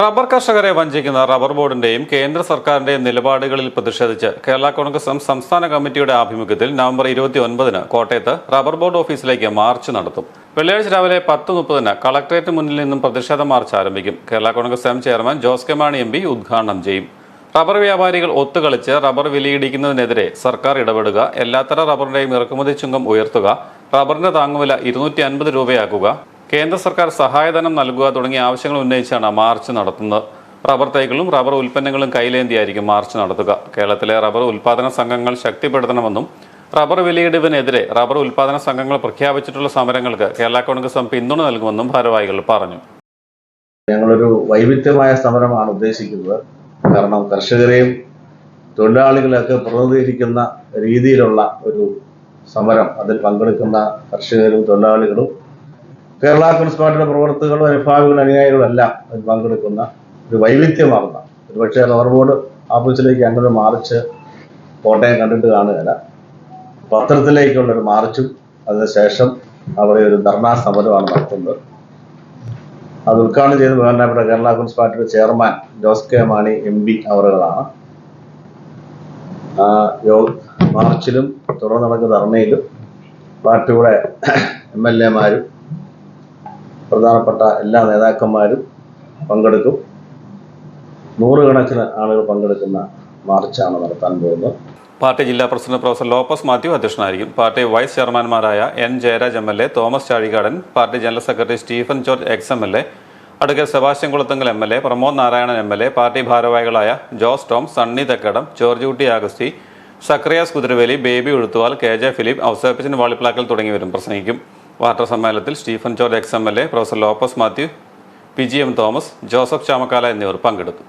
Rubber കർഷകരെ വഞ്ചിക്കുന്ന rubber ബോർഡിന്റെയും കേന്ദ്ര സർക്കാരിന്റെയും നിലപാടുകളിൽ പ്രതിഷേധിച്ച് കേരള കോൺഗ്രസ് സംസ്ഥാന കമ്മിറ്റിയുടെ ആഭിമുഖ്യത്തിൽ നവംബർ ഇരുപത്തി ഒൻപതിന് കോട്ടയത്ത് റബ്ബർ ബോർഡ് ഓഫീസിലേക്ക് മാർച്ച് നടത്തും. വെള്ളിയാഴ്ച രാവിലെ പത്ത് മുപ്പതിന് കളക്ടറേറ്റ് മുന്നിൽ നിന്നും പ്രതിഷേധ മാർച്ച് ആരംഭിക്കും. Kerala Congress M chairman Jose K Mani M P ഉദ്ഘാടനം ചെയ്യും. റബ്ബർ വ്യാപാരികൾ ഒത്തുകളിച്ച് റബ്ബർ വിലയിടിക്കുന്നതിനെതിരെ സർക്കാർ ഇടപെടുക എല്ലാത്തര റബ്ബറിന്റെയും ഇറക്കുമതി ചുങ്കം ഉയർത്തുക റബ്ബറിന്റെ താങ്ങുവില ഇരുന്നൂറ്റി അൻപത് രൂപയാക്കുക കേന്ദ്ര സർക്കാർ സഹായധനം നൽകുക തുടങ്ങിയ ആവശ്യങ്ങൾ ഉന്നയിച്ചാണ് മാർച്ച് നടത്തുന്നത്. റബ്ബർ തൈകളും റബ്ബർ ഉൽപ്പന്നങ്ങളും കൈലേന്തിയായിരിക്കും മാർച്ച് നടത്തുക. കേരളത്തിലെ റബ്ബർ ഉൽപാദന സംഘങ്ങൾ ശക്തിപ്പെടുത്തണമെന്നും റബ്ബർ വിലയിടിവിനെതിരെ റബ്ബർ ഉൽപാദന സംഘങ്ങൾ പ്രഖ്യാപിച്ചിട്ടുള്ള സമരങ്ങൾക്ക് കേരള കോൺഗ്രസ് പിന്തുണ നൽകുമെന്നും ഭാരവാഹികൾ പറഞ്ഞു. ഞങ്ങളൊരു വൈവിധ്യമായ സമരമാണ് ഉദ്ദേശിക്കുന്നത്. കാരണം കർഷകരെയും തൊഴിലാളികളെയൊക്കെ പ്രതിനിധീകരിക്കുന്ന രീതിയിലുള്ള ഒരു സമരം അതിൽ പങ്കെടുക്കുന്ന കർഷകരും തൊഴിലാളികളും കേരള കമ്മ്യൂണിസ്റ്റ് പാർട്ടിയുടെ പ്രവർത്തകരും അനുഭാവികളും അനുയായികളും എല്ലാം പങ്കെടുക്കുന്ന ഒരു വൈവിധ്യമാർന്ന ഒരുപക്ഷെ റബ്ബർ ബോർഡ് ആഫീസിലേക്ക് അങ്ങനെ മാർച്ച് കോട്ടയം കണ്ടിട്ട് കാണുകയില്ല. പത്രത്തിലേക്കുള്ള ഒരു മാർച്ചും അതിനുശേഷം അവിടെ ഒരു ധർണാ സമരമാണ് നടത്തുന്നത്. അത് ഉദ്ഘാടനം ചെയ്ത് ബഹുമാനപ്പെട്ട കേരള കോൺഗ്രസ് പാർട്ടിയുടെ chairman Jose K Mani M P അവറുകളാണ് മാർച്ചിലും തുടർന്ന് നടക്കുന്ന ധർണയിലും പാർട്ടിയുടെ എം എൽ എമാരും പ്രധാനപ്പെട്ട എല്ലാ നേതാക്കന്മാരും പങ്കെടുക്കും. നൂറുകണക്കിന് ആളുകൾ പങ്കെടുക്കുന്ന മാർച്ചാണ് നടത്താൻ പോകുന്നത്. പാർട്ടി ജില്ലാ പ്രസിഡന്റ് പ്രൊഫസർ ലോപ്പസ് മാത്യു അധ്യക്ഷനായിരിക്കും. Party vice ചെയർമാൻമാരായ N Jayaraj M L A Thomas Chazhikadan party general secretary Stephen George ex M L A advocate Sebastian Kulathunkal M L A Pramod Narayanan M L A party ഭാരവാഹികളായ Jose Tom Sunny Thekkedam George കുട്ടി Augusty Zacharias Kuthiraveli Baby Uzhuthuval K J Philip Ouseppachan Valiplackal തുടങ്ങിയവരും പ്രസംഗിക്കും. വാർത്താ സമ്മേളനത്തിൽ Stephen George ex M L A professor Lopez Mathew P G M Thomas Joseph Chamakkala എന്നിവർ പങ്കെടുത്തു.